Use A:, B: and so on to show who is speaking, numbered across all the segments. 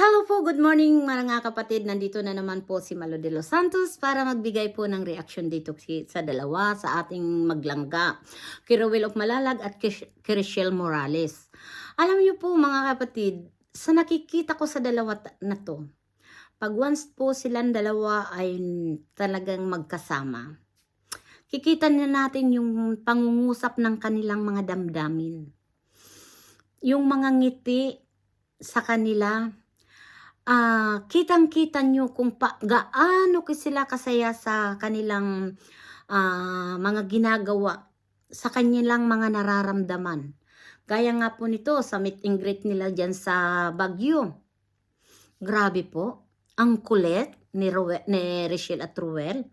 A: Hello po, good morning mga kapatid. Nandito na naman po si Malo de los Santos para magbigay po ng reaction dito sa dalawa sa ating maglangga. Kay Rowell of Malalag at Rachel Morales. Alam niyo po mga kapatid, sa nakikita ko sa dalawa na to, pag once po silang dalawa ay talagang magkasama, kikita na natin yung pangungusap ng kanilang mga damdamin. Yung mga ngiti sa kanila, ah kitang-kita nyo kung pa, gaano sila kasaya sa kanilang ah, mga ginagawa, sa kanilang mga nararamdaman. Gaya nga po nito sa meet and greet nila dyan sa Baguio. Grabe po. Ang kulit ni, Rowe, ni Rachel at Ruel.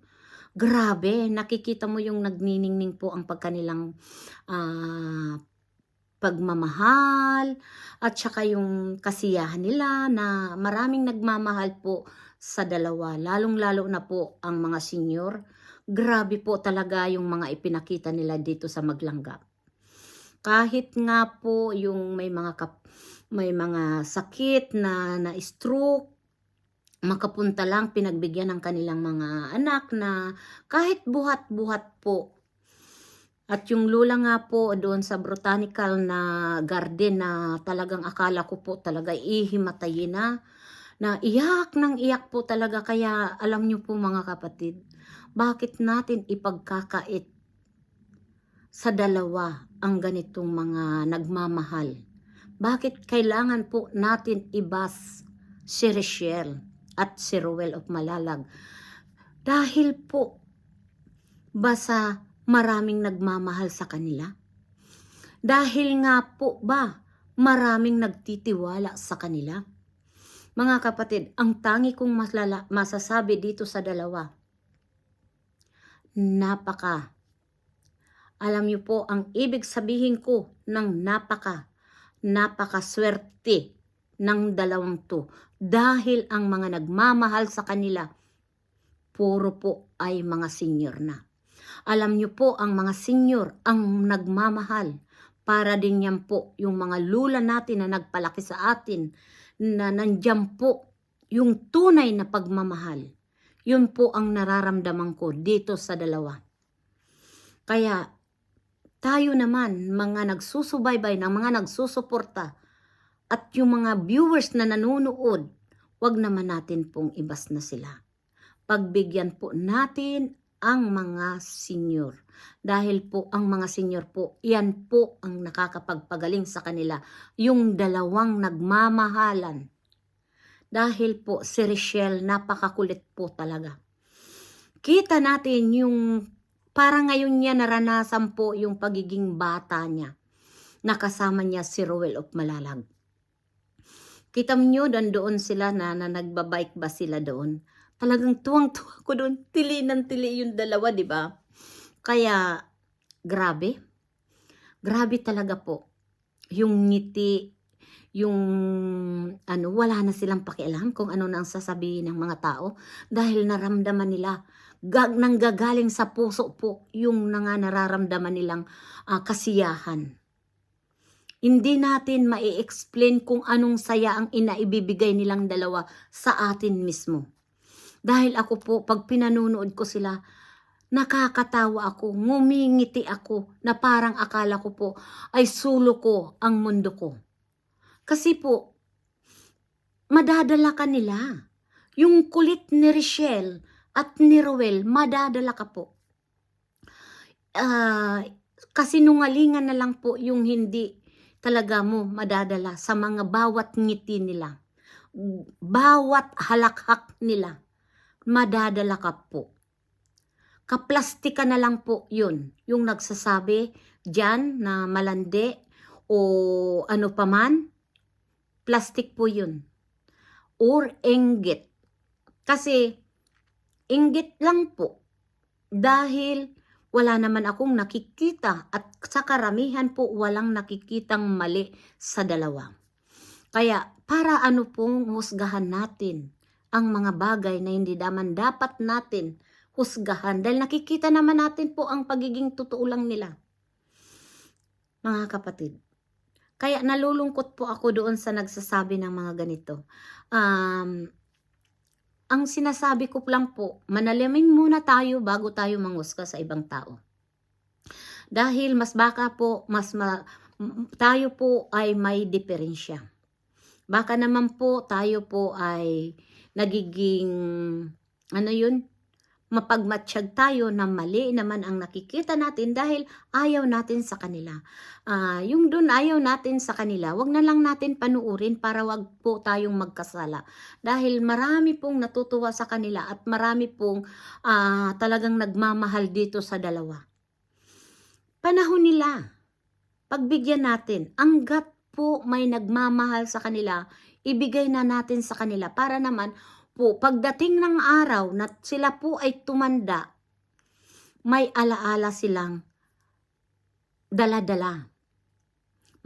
A: Grabe. Nakikita mo yung nagniningning po ang pagkanilang ah, pagmamahal at saka yung kasiyahan nila na maraming nagmamahal po sa dalawa. Lalong-lalo na po ang mga senior. Grabe po talaga yung mga ipinakita nila dito sa Maglangga. Kahit nga po yung may mga kap- may mga sakit na na stroke makapunta lang pinagbigyan ng kanilang mga anak na kahit buhat-buhat po at yung lula nga po doon sa botanical na garden na talagang akala ko po talaga ihimatayin na. Na iyak ng iyak po talaga. Kaya alam niyo po mga kapatid bakit natin ipagkakait sa dalawa ang ganitong mga nagmamahal? Bakit kailangan po natin ibas si Rachel at si Ruel of Malalag? Dahil po basa maraming nagmamahal sa kanila? Dahil nga po ba maraming nagtitiwala sa kanila? Mga kapatid, ang tangi kong maslala, masasabi dito sa dalawa, napaka. Alam niyo po, ang ibig sabihin ko ng napaka, napakaswerte ng dalawang to. Dahil ang mga nagmamahal sa kanila, puro po ay mga senior na. Alam niyo po, ang mga senior ang nagmamahal. Para din yan po yung mga lula natin na nagpalaki sa atin na nandyan po yung tunay na pagmamahal. Yun po ang nararamdaman ko dito sa dalawa. Kaya tayo naman, mga nagsusubaybay, ng mga nagsusuporta, at yung mga viewers na nanonood, wag naman natin pong ibas na sila. Pagbigyan po natin ang mga senior. Dahil po ang mga senior po, yan po ang nakakapagpagaling sa kanila. Yung dalawang nagmamahalan. Dahil po si Rachel napakakulit po talaga. Kita natin yung para ngayon niya naranasan po yung pagiging bata niya. Nakasama niya si Rowell of Malalag. Kita niyo doon sila na, na nagbabike ba sila doon talagang tuwang-tuwa ko doon. Tili ng tili yung dalawa, di ba? Kaya, grabe. Grabe talaga po. Yung ngiti, yung ano, wala na silang pakialam kung ano na ang sasabihin ng mga tao dahil naramdaman nila gag nanggagaling sa puso po yung nga nararamdaman nilang ah, kasiyahan. Hindi natin mai-explain kung anong saya ang inaibibigay nilang dalawa sa atin mismo. Dahil ako po, pag pinanunood ko sila, nakakatawa ako, ngumingiti ako, na parang akala ko po ay sulo ko ang mundo ko. Kasi po, madadala ka nila. Yung kulit ni Richelle at ni Roel, madadala ka po. Ah, kasi nungalingan na lang po yung hindi talaga mo madadala sa mga bawat ngiti nila. Bawat halakhak nila madadala ka po. Kaplastika na lang po yun. Yung nagsasabi dyan na malande o ano pa man, plastic po yun. Or inggit. Kasi inggit lang po. Dahil wala naman akong nakikita at sa karamihan po walang nakikitang mali sa dalawa. Kaya para ano pong husgahan natin ang mga bagay na hindi naman dapat natin husgahan dahil nakikita naman natin po ang pagiging totoo lang nila. Mga kapatid, Kaya nalulungkot po ako doon sa nagsasabi ng mga ganito. Um, ang sinasabi ko lang po, manalamin muna tayo bago tayo mangusga sa ibang tao. Dahil mas baka po, mas ma- tayo po ay may diferensya. Baka naman po tayo po ay nagiging, ano yun, mapagmatsyag tayo na mali naman ang nakikita natin dahil ayaw natin sa kanila. Ah, yung doon ayaw natin sa kanila, wag na lang natin panuurin para wag po tayong magkasala. Dahil marami pong natutuwa sa kanila at marami pong ah, talagang nagmamahal dito sa dalawa. Panahon nila, pagbigyan natin, hanggat po may nagmamahal sa kanila, ibigay na natin sa kanila para naman po pagdating ng araw na sila po ay tumanda, may alaala silang dala-dala.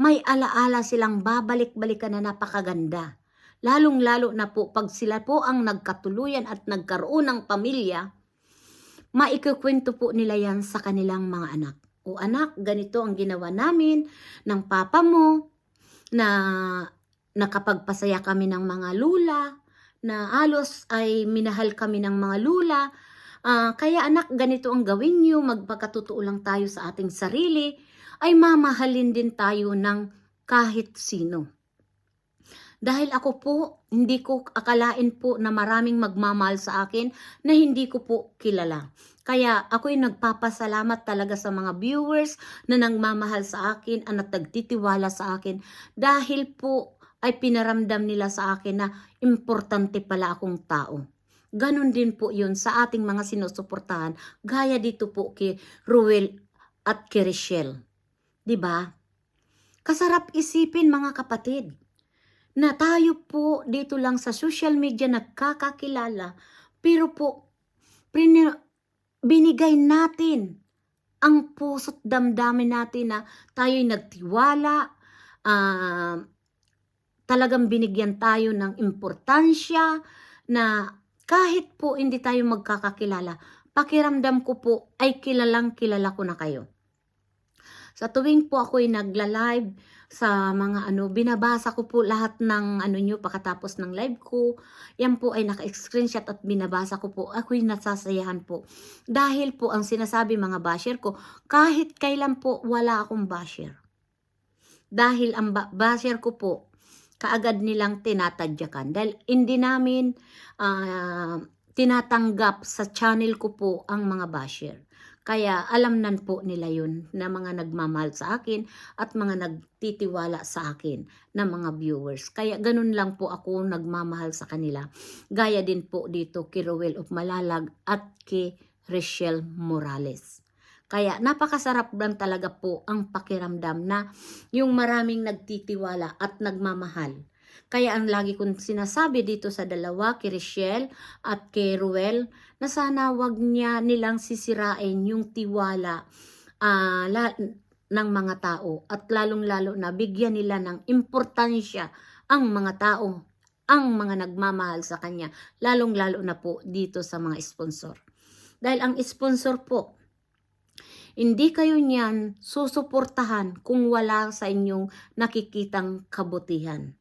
A: May alaala silang babalik-balikan na napakaganda. Lalong-lalo na po pag sila po ang nagkatuluyan at nagkaroon ng pamilya, maikukwento po nila yan sa kanilang mga anak. O anak, ganito ang ginawa namin ng papa mo na nakapagpasaya kami ng mga lula, na alos ay minahal kami ng mga lula. Ah, kaya anak, ganito ang gawin nyo, magpakatotoo lang tayo sa ating sarili, ay mamahalin din tayo ng kahit sino. Dahil ako po, hindi ko akalain po na maraming magmamahal sa akin na hindi ko po kilala. Kaya ako'y nagpapasalamat talaga sa mga viewers na nagmamahal sa akin at nagtitiwala sa akin dahil po ay pinaramdam nila sa akin na importante pala akong tao. Ganon din po yun sa ating mga sinusuportahan, gaya dito po kay Ruel at kay Richelle. ba? Kasarap isipin mga kapatid na tayo po dito lang sa social media nagkakakilala pero po binigay natin ang puso't damdamin natin na tayo'y nagtiwala, ah, talagang binigyan tayo ng importansya na kahit po hindi tayo magkakakilala, pakiramdam ko po ay kilalang kilala ko na kayo. Sa tuwing po ako'y nagla-live sa mga ano, binabasa ko po lahat ng ano nyo pagkatapos ng live ko. Yan po ay naka-screenshot at binabasa ko po. Ako'y nasasayahan po. Dahil po ang sinasabi mga basher ko, kahit kailan po wala akong basher. Dahil ang ba- basher ko po, kaagad nilang tinatadyakan. Dahil hindi namin ah, tinatanggap sa channel ko po ang mga basher. Kaya alam nan po nila yun na mga nagmamahal sa akin at mga nagtitiwala sa akin na mga viewers. Kaya ganun lang po ako nagmamahal sa kanila. Gaya din po dito kay Rowell of Malalag at kay Rachel Morales. Kaya napakasarap lang talaga po ang pakiramdam na yung maraming nagtitiwala at nagmamahal. Kaya ang lagi kong sinasabi dito sa dalawa, kay Rachel at kay Ruel, na sana wag niya nilang sisirain yung tiwala ah, la- ng mga tao at lalong-lalo na bigyan nila ng importansya ang mga tao, ang mga nagmamahal sa kanya, lalong-lalo na po dito sa mga sponsor. Dahil ang sponsor po, hindi kayo niyan susuportahan kung wala sa inyong nakikitang kabutihan.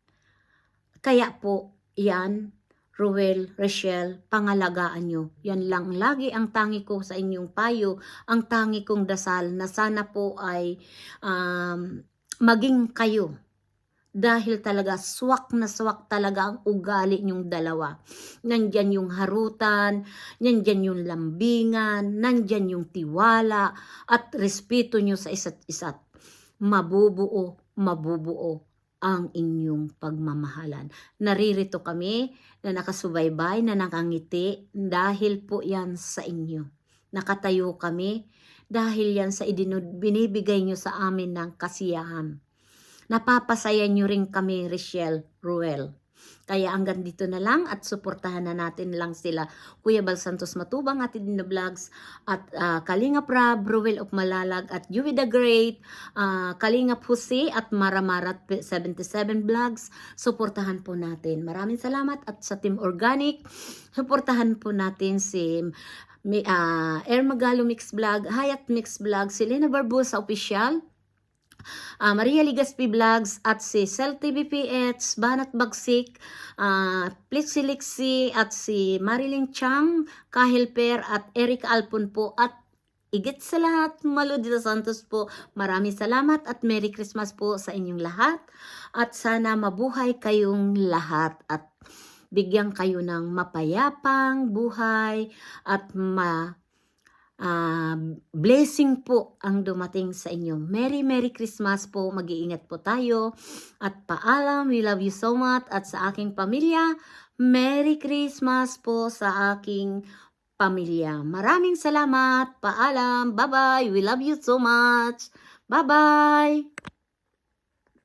A: Kaya po, yan, Ruel, Rachel, pangalagaan nyo. Yan lang lagi ang tangi ko sa inyong payo, ang tangi kong dasal na sana po ay um, maging kayo. Dahil talaga swak na swak talaga ang ugali nyong dalawa. Nandyan yung harutan, nandyan yung lambingan, nandyan yung tiwala at respeto nyo sa isa't isa't. Mabubuo, mabubuo ang inyong pagmamahalan. Naririto kami na nakasubaybay, na nakangiti dahil po yan sa inyo. Nakatayo kami dahil yan sa idinu- binibigay nyo sa amin ng kasiyahan. Napapasaya nyo rin kami, Richelle Ruel. Kaya hanggang dito na lang at suportahan na natin lang sila. Kuya Bal Santos Matubang, Ate Dina Vlogs, at ah, Kalinga Prab, Ruel of Malalag, at Yui the Great, ah, Kalinga Jose at Maramarat 77 Vlogs. Suportahan po natin. Maraming salamat at sa Team Organic, suportahan po natin si Air Magalo Mix Vlog, Hayat Mix Vlog, si Lena Barbosa Official, ah, Maria Ligaspi Vlogs at si Cel TVPH, Banat Bagsik, ah, Plitsi Lixi at si Marilyn Chang, Kahil Per at Eric Alpon po at Igit sa lahat, los Santos po. Maraming salamat at Merry Christmas po sa inyong lahat. At sana mabuhay kayong lahat at bigyan kayo ng mapayapang buhay at ma ah, blessing po ang dumating sa inyo. Merry Merry Christmas po. Mag-iingat po tayo. At paalam, we love you so much. At sa aking pamilya, Merry Christmas po sa aking pamilya. Maraming salamat. Paalam. Bye-bye. We love you so much. Bye-bye.